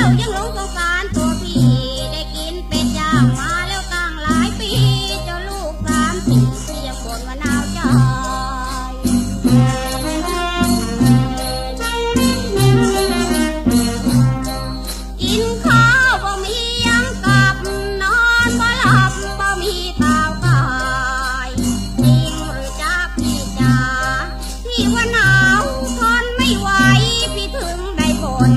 แล้วยังหลงงสารตัวพี่ได้กินเป็ดย่างมาแล้วตั้งหลายปีจ้ลูกสามสี่ที่ยงบนว่าหนาวใจ กินข้าวบ่มียักับ นอนบ่หลับบ่มีเปล่ากายจริงหรือจ๊ะพี่จที่ว่าหนาวทนไม่ไหวพี่ถึงได้บ่น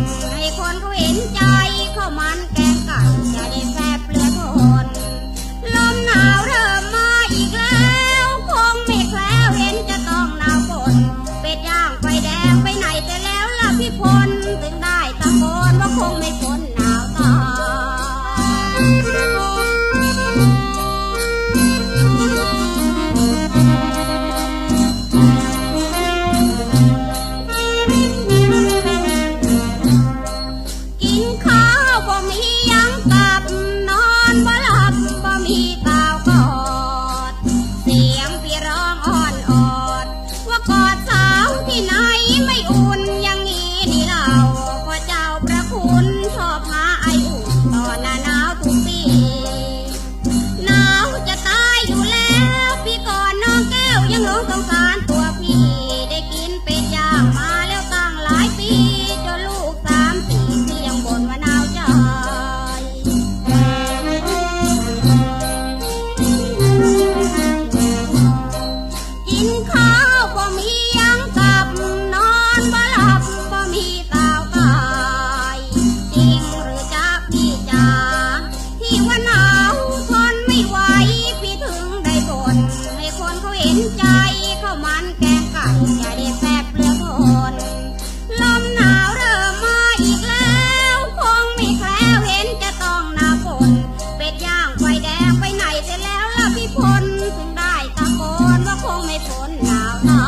me. อนให้คนเขาเห็นใจเข้ามันแกงไก่อย่าได้แฝบเปลือกคนลมหนาวเริ่มมาอีกแล้วคงไม่แคล้วเห็นจะต้องหนาฝนเป็ดย่างไฟแดงไปไหนเสร็จแล้วล่ะพี่พลถึงได้ตะโกนว่าคงไม่ฝนหนาวหนา